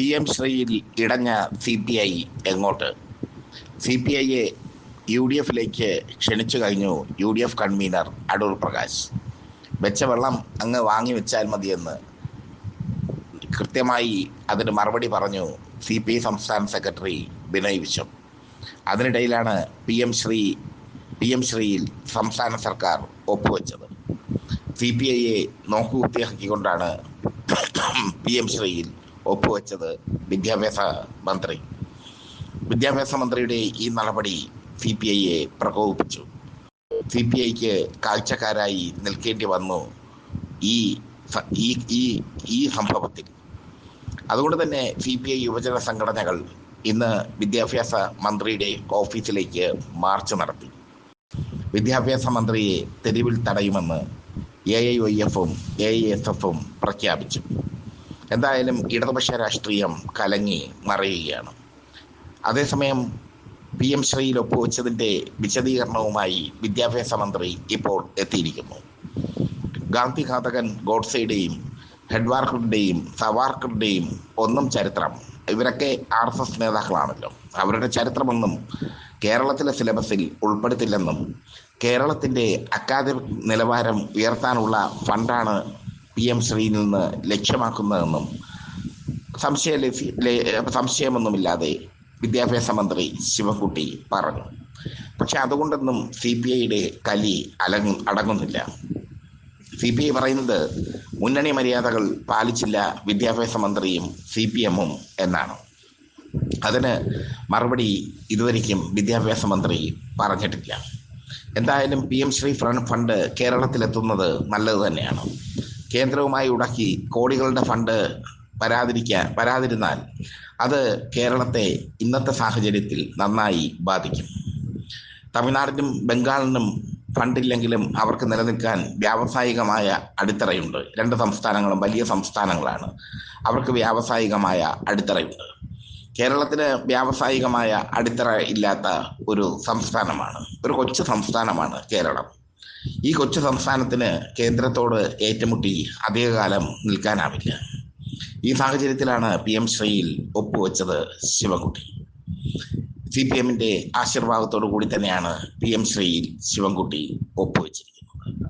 P M ശ്രീയിൽ ഇടഞ്ഞ C P I എങ്ങോട്ട്? സി പി ഐയെ യു ഡി എഫിലേക്ക് ക്ഷണിച്ചു കഴിഞ്ഞു U D F convener Adoor Prakash. വെച്ച വെള്ളം അങ്ങ് വാങ്ങി വെച്ചാൽ മതിയെന്ന് കൃത്യമായി അതിന് മറുപടി പറഞ്ഞു സി പി ഐ സംസ്ഥാന സെക്രട്ടറി ബിനോയ് വിശ്വം. അതിനിടയിലാണ് P M Shri P M ശ്രീയിൽ സംസ്ഥാന സർക്കാർ ഒപ്പുവെച്ചത്. സി പി ഐയെ നോക്കുകുത്തിയാക്കിക്കൊണ്ടാണ് പി എം ശ്രീയിൽ ഒപ്പുവെച്ചത് വിദ്യാഭ്യാസ മന്ത്രി. വിദ്യാഭ്യാസ മന്ത്രിയുടെ ഈ നടപടി സി പി ഐയെ പ്രകോപിപ്പിച്ചു. സി പി ഐക്ക് കാഴ്ചക്കാരായി നിൽക്കേണ്ടി വന്നു ഈ ഈ ഈ സംഭവത്തിൽ. അതുകൊണ്ട് തന്നെ സി പി ഐ യുവജന സംഘടനകൾ ഇന്ന് വിദ്യാഭ്യാസ മന്ത്രിയുടെ ഓഫീസിലേക്ക് മാർച്ച് നടത്തി. വിദ്യാഭ്യാസ മന്ത്രിയെ തെരുവിൽ തടയുമെന്ന് എ ഐ വൈ എഫും എ ഐ എസ് എഫും പ്രഖ്യാപിച്ചു. എന്തായാലും ഇടതുപക്ഷ രാഷ്ട്രീയം കലങ്ങി മറയുകയാണ്. അതേസമയം പി എം ശ്രീയിൽ ഒപ്പുവെച്ചതിന്റെ വിശദീകരണവുമായി വിദ്യാഭ്യാസ മന്ത്രി ഇപ്പോൾ എത്തിയിരിക്കുന്നു. ഗാന്ധി ഘാതകൻ ഗോഡ്സെയുടെയും ഹെഡ്വാർക്കറുടെയും സവാർക്കറുടെയും ഒന്നും ചരിത്രം ഇവരൊക്കെ ആർ എസ് എസ് നേതാക്കളാണല്ലോ. അവരുടെ ചരിത്രമൊന്നും കേരളത്തിലെ സിലബസിൽ ഉൾപ്പെടുത്തില്ലെന്നും കേരളത്തിന്റെ അക്കാദമിക് നിലവാരം ഉയർത്താനുള്ള ഫണ്ടാണ് പി എം ശ്രീയിൽ നിന്ന് ലക്ഷ്യമാക്കുന്നതെന്നും സംശയ സംശയമൊന്നുമില്ലാതെ വിദ്യാഭ്യാസ മന്ത്രി ശിവൻകുട്ടി പറഞ്ഞു. പക്ഷെ അതുകൊണ്ടൊന്നും സി പി ഐയുടെ കലി അലങ്ങു അടങ്ങുന്നില്ല. സി പി ഐ പറയുന്നത് മുന്നണി മര്യാദകൾ പാലിച്ചില്ല വിദ്യാഭ്യാസ മന്ത്രിയും സി പി എമ്മും എന്നാണ്. അതിന് മറുപടി ഇതുവരെയ്ക്കും വിദ്യാഭ്യാസ മന്ത്രി പറഞ്ഞിട്ടില്ല. എന്തായാലും പി എം ശ്രീ ഫണ്ട് കേരളത്തിലെത്തുന്നത് നല്ലത് തന്നെയാണ്. കേന്ദ്രവുമായി ഉടക്കി കോടികളുടെ ഫണ്ട് വരാതിരിക്കാൻ വരാതിരുന്നാൽ അത് കേരളത്തെ ഇന്നത്തെ സാഹചര്യത്തിൽ നന്നായി ബാധിക്കും. തമിഴ്നാടിനും ബംഗാളിനും ഫണ്ടില്ലെങ്കിലും അവർക്ക് നിലനിൽക്കാൻ വ്യാവസായികമായ അടിത്തറയുണ്ട്. രണ്ട് സംസ്ഥാനങ്ങളും വലിയ സംസ്ഥാനങ്ങളാണ്. അവർക്ക് വ്യാവസായികമായ അടിത്തറയുണ്ട്. കേരളത്തിന് വ്യാവസായികമായ അടിത്തറ ഇല്ലാത്ത ഒരു സംസ്ഥാനമാണ് ഒരു കൊച്ചു സംസ്ഥാനമാണ് കേരളം. ഈ കൊച്ചു സംസ്ഥാനത്തിന് കേന്ദ്രത്തോട് ഏറ്റുമുട്ടി അധികകാലം നിൽക്കാനാവില്ല. ഈ സാഹചര്യത്തിലാണ് പി എം ശ്രീയിൽ ഒപ്പുവെച്ചത് ശിവൻകുട്ടി. സി പി എമ്മിന്റെ ആശീർവാദത്തോടു കൂടി തന്നെയാണ് പി എം ശ്രീയിൽ ശിവൻകുട്ടി ഒപ്പുവെച്ചിരിക്കുന്നത്.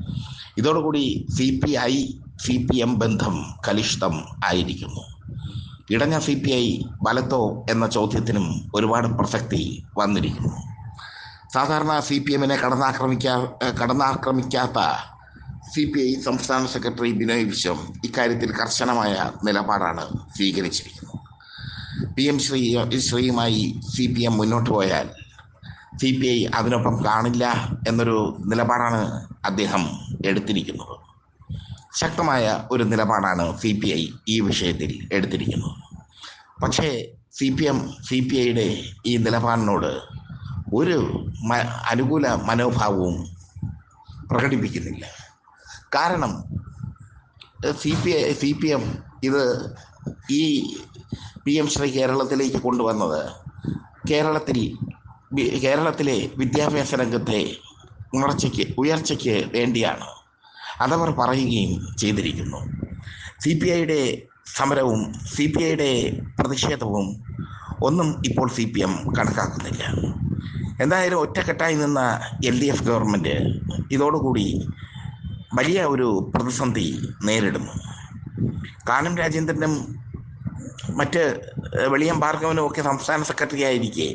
ഇതോടുകൂടി C P I C P M ബന്ധം കലുഷിതം ആയിരിക്കുന്നു. ഇടഞ്ഞ സി പി ഐ വലത്തോ എന്ന ചോദ്യത്തിനും ഒരുപാട് പ്രസക്തി വന്നിരിക്കുന്നു. സാധാരണ സി പി എമ്മിനെ കടന്നാക്രമിക്കാ കടന്നാക്രമിക്കാത്ത സി പി ഐ സംസ്ഥാന സെക്രട്ടറി ബിനോയ് വിശ്വം ഇക്കാര്യത്തിൽ കർശനമായ നിലപാടാണ് സ്വീകരിച്ചിരിക്കുന്നത്. പി എം ശ്രീ ശ്രീയുമായി സി പി എം മുന്നോട്ട് പോയാൽ സി പി ഐ അതിനൊപ്പം കാണില്ല എന്നൊരു നിലപാടാണ് അദ്ദേഹം എടുത്തിരിക്കുന്നത്. ശക്തമായ ഒരു നിലപാടാണ് സി പി ഐ ഈ വിഷയത്തിൽ എടുത്തിരിക്കുന്നത്. പക്ഷേ C P M C P ഐയുടെ ഈ നിലപാടിനോട് ഒരു അനുകൂല മനോഭാവവും പ്രകടിപ്പിക്കുന്നില്ല. കാരണം C P I C P M ഇത് ഈ പി എം ശ്രീ കേരളത്തിലേക്ക് കൊണ്ടുവന്നത് കേരളത്തിൽ കേരളത്തിലെ വിദ്യാഭ്യാസ രംഗത്തെ ഉണർച്ചയ്ക്ക് ഉയർച്ചയ്ക്ക് വേണ്ടിയാണ്. അതവർ പറയുകയും ചെയ്തിരിക്കുന്നു. സി പി ഐയുടെ സമരവും സി പി ഐയുടെ പ്രതിഷേധവും ഒന്നും ഇപ്പോൾ സി പി എം കണക്കാക്കുന്നില്ല. എന്തായാലും ഒറ്റക്കെട്ടായി നിന്ന എൽ ഡി എഫ് ഗവൺമെന്റ് ഇതോടുകൂടി വലിയ ഒരു പ്രതിസന്ധി നേരിടുന്നു. കാനം രാജേന്ദ്രനും മറ്റ് വെളിയം ഭാർഗവനും ഒക്കെ സംസ്ഥാന സെക്രട്ടറി ആയിരിക്കെ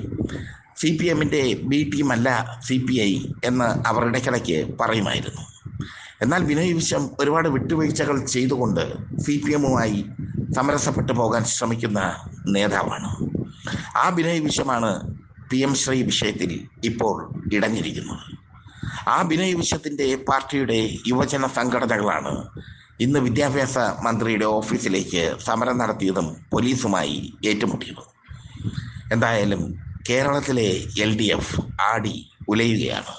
സി പി എമ്മിന്റെ ബി ടീമല്ല സി പി ഐ എന്ന് അവർ ഇടയ്ക്കിടയ്ക്ക് പറയുമായിരുന്നു. എന്നാൽ വിനയ് വിശ്വം ഒരുപാട് വിട്ടുവീഴ്ചകൾ ചെയ്തുകൊണ്ട് സി പി എമ്മുമായി സമരസപ്പെട്ടു പോകാൻ ശ്രമിക്കുന്ന നേതാവാണ്. ആ വിനയ് വിശ്വമാണ് പി എം ശ്രീ വിഷയത്തിൽ ഇപ്പോൾ ഇടഞ്ഞിരിക്കുന്നത് ആ വിനയ് വിശ്വത്തിന്റെ പാർട്ടിയുടെ യുവജന സംഘടനകളാണ് ഇന്ന് വിദ്യാഭ്യാസ മന്ത്രിയുടെ ഓഫീസിലേക്ക് സമരം നടത്തിയതും പോലീസുമായി ഏറ്റുമുട്ടിയതും. എന്തായാലും കേരളത്തിലെ എൽ ഡി എഫ് ആടി ഉലയുകയാണ്.